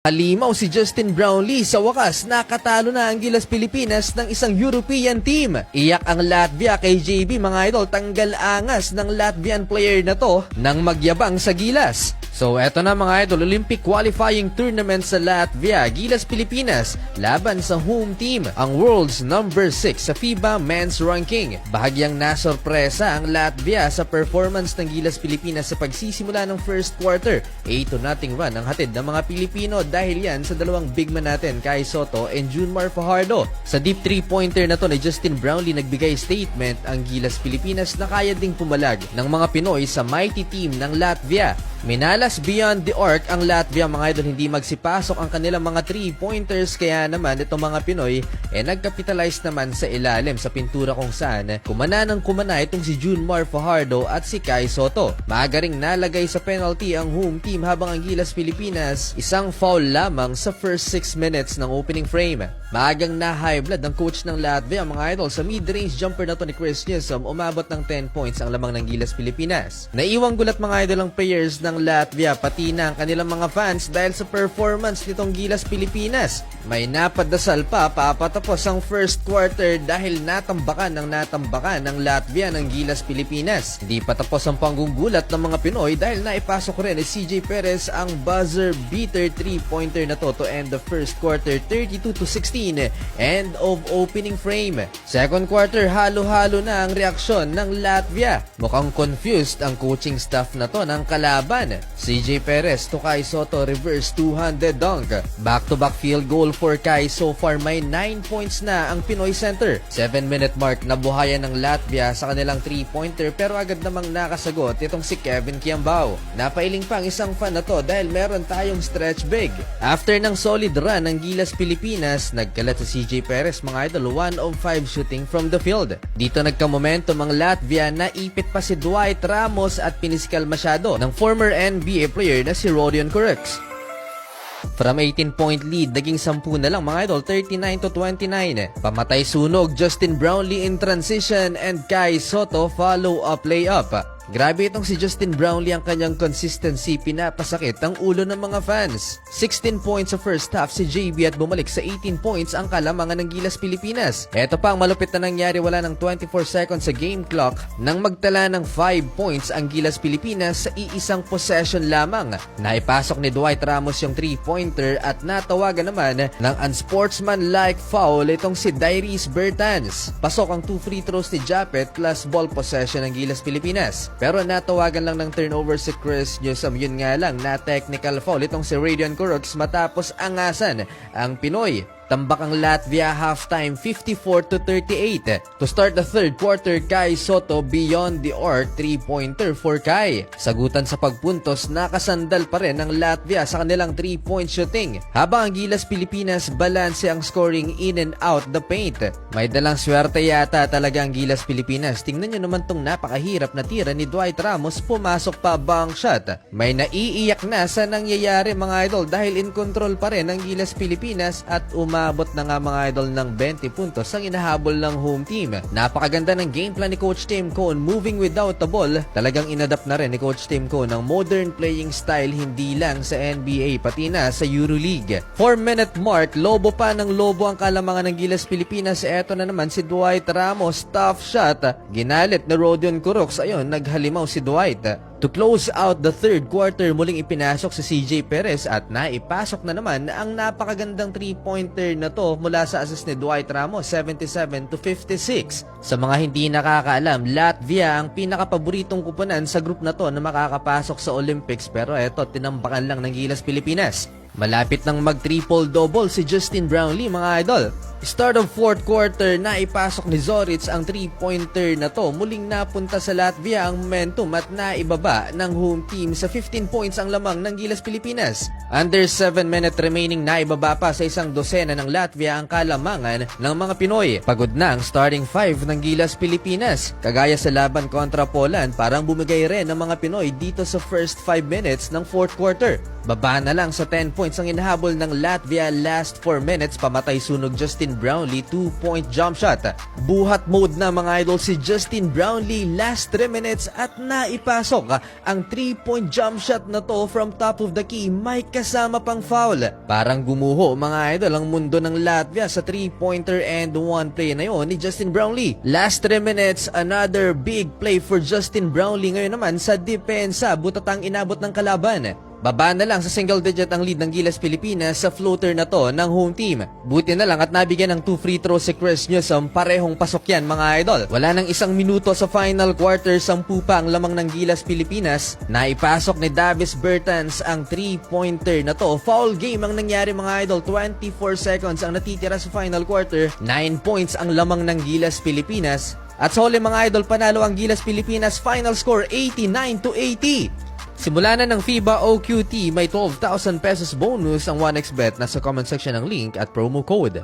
Halimaw si Justin Brownlee sa wakas nakatalo na ang Gilas Pilipinas ng isang European team. Iyak ang Latvia kay JB mga idol tanggal angas ng Latvian player na to nang magyabang sa Gilas. So eto na mga idol, Olympic qualifying tournament sa Latvia, Gilas Pilipinas, laban sa home team, ang world's number 6 sa FIBA men's ranking. Bahagyang nasorpresa ang Latvia sa performance ng Gilas Pilipinas sa pagsisimula ng first quarter. 8-0 run ang hatid ng mga Pilipino dahil yan sa dalawang big man natin, Kai Soto and Junmar Fajardo. Sa deep three-pointer na to ni Justin Brownlee nagbigay statement ang Gilas Pilipinas na kaya ding pumalag ng mga Pinoy sa mighty team ng Latvia. Minalas beyond the arc ang Latvia mga idol hindi magsipasok ang kanilang mga 3-pointers kaya naman itong mga Pinoy eh nagkapitalize naman sa ilalim sa pintura kung saan kumana ng kumana itong si Junmar Fajardo at si Kai Soto. Maaga ring nalagay sa penalty ang home team habang ang Gilas Pilipinas isang foul lamang sa first 6 minutes ng opening frame. Maagang na-high blood ng coach ng Latvia mga idol sa mid-range jumper na to ni Chris Newsom umabot ng 10 points ang lamang ng Gilas Pilipinas. Naiwang gulat mga idol ang players ng Latvia pati na ang kanilang mga fans dahil sa performance nitong Gilas Pilipinas. May napadasal pa papatapos ang first quarter dahil natambakan ng natambakan ng Latvia ng Gilas Pilipinas. Hindi pa tapos ang panggugulat ng mga Pinoy dahil naipasok rin ni CJ Perez ang buzzer beater 3-pointer na to to end the first quarter 32 to 16 end of opening frame. Second quarter halo-halo na ang reaksyon ng Latvia. Mukhang confused ang coaching staff na to ng kalaban. CJ Perez to Kai Soto reverse two-handed dunk. Back-to-back field goal for Kai so far may 9 points na ang Pinoy Center. 7 minute mark na buhayan ng Latvia sa kanilang 3-pointer pero agad namang nakasagot itong si Kevin Kiambao. Napailing pa ang isang fan na to dahil meron tayong stretch big. After ng solid run ng Gilas Pilipinas, nagkalat si CJ Perez mga idol 1 of 5 shooting from the field. Dito nagka-momentum ang Latvia na ipit pa si Dwight Ramos at pinisikal masyado ng former NBA player na si Rodion Kurux. From 18-point lead, naging 10 na lang mga idol, 39 to 29. Pamatay sunog, Justin Brownlee in transition and Kai Soto follow up layup. Grabe itong si Justin Brownlee ang kanyang consistency pinapasakit ang ulo ng mga fans. 16 points sa first half si JB at bumalik sa 18 points ang kalamangan ng Gilas Pilipinas. Ito pa ang malupit na nangyari wala ng 24 seconds sa game clock nang magtala ng 5 points ang Gilas Pilipinas sa iisang possession lamang. Naipasok ni Dwight Ramos yung 3-pointer at natawagan naman ng unsportsmanlike foul itong si Dairis Bertans. Pasok ang 2 free throws ni Japet plus ball possession ng Gilas Pilipinas. Pero natawagan lang ng turnover si Chris Newsom. Yun nga lang na technical foul itong si Radian Kuroks matapos angasan ang Pinoy. Tambak ang Latvia halftime 54 to 38. To start the third quarter, Kai Soto beyond the arc 3-pointer for Kai. Sagutan sa pagpuntos, nakasandal pa rin ang Latvia sa kanilang 3-point shooting. Habang ang Gilas Pilipinas balanse ang scoring in and out the paint. May dalang swerte yata talaga ang Gilas Pilipinas. Tingnan nyo naman tong napakahirap na tira ni Dwight Ramos pumasok pa bank shot. May naiiyak na sa nangyayari mga idol dahil in control pa rin ang Gilas Pilipinas at umabot na nga mga idol ng 20 puntos ang inahabol ng home team. Napakaganda ng game plan ni Coach Tim Cone moving without the ball. Talagang inadapt na rin ni Coach Tim Cone ang modern playing style hindi lang sa NBA pati na sa EuroLeague. 4 minute mark, lobo pa ng lobo ang kalamangan ng Gilas Pilipinas. Eto na naman si Dwight Ramos, tough shot. Ginalit na Rodion Kuroks. Ayun, naghalimaw si Dwight. To close out the third quarter, muling ipinasok si CJ Perez at naipasok na naman ang napakagandang 3-pointer na to mula sa assist ni Dwight Ramos, 77 to 56. Sa mga hindi nakakaalam, Latvia ang pinakapaboritong kupunan sa group na to na makakapasok sa Olympics pero eto, tinambakan lang ng Gilas Pilipinas. Malapit nang mag-triple-double si Justin Brownlee mga idol. Start of fourth quarter na ipasok ni Zoric ang 3-pointer na to. Muling napunta sa Latvia ang momentum at naibaba ng home team sa 15 points ang lamang ng Gilas Pilipinas. Under 7 minute remaining naibaba pa sa isang dosena ng Latvia ang kalamangan ng mga Pinoy. Pagod na ang starting 5 ng Gilas Pilipinas. Kagaya sa laban kontra Poland, parang bumigay rin ng mga Pinoy dito sa first 5 minutes ng fourth quarter. Baba na lang sa 10 points ang inahabol ng Latvia last 4 minutes pamatay sunog Justin Brownlee 2-point jump shot. Buhat mode na mga idol si Justin Brownlee last 3 minutes at naipasok ang 3-point jump shot na to from top of the key may kasama pang foul. Parang gumuho mga idol ang mundo ng Latvia sa 3-pointer and 1 play na yon ni Justin Brownlee. Last 3 minutes, another big play for Justin Brownlee ngayon naman sa depensa butatang inabot ng kalaban. Baba na lang sa single digit ang lead ng Gilas Pilipinas sa floater na to ng home team. Buti na lang at nabigyan ng 2 free throws si Chris Newsom parehong pasok yan mga idol. Wala nang isang minuto sa final quarter, 10 pa ang lamang ng Gilas Pilipinas. Naipasok ni Davis Bertans ang 3-pointer na to. Foul game ang nangyari mga idol. 24 seconds ang natitira sa final quarter. 9 points ang lamang ng Gilas Pilipinas. At sa huli mga idol, panalo ang Gilas Pilipinas final score 89 to 80. Simula na ng FIBA OQT, may 12,000 pesos bonus ang 1xBet na sa comment section ng link at promo code.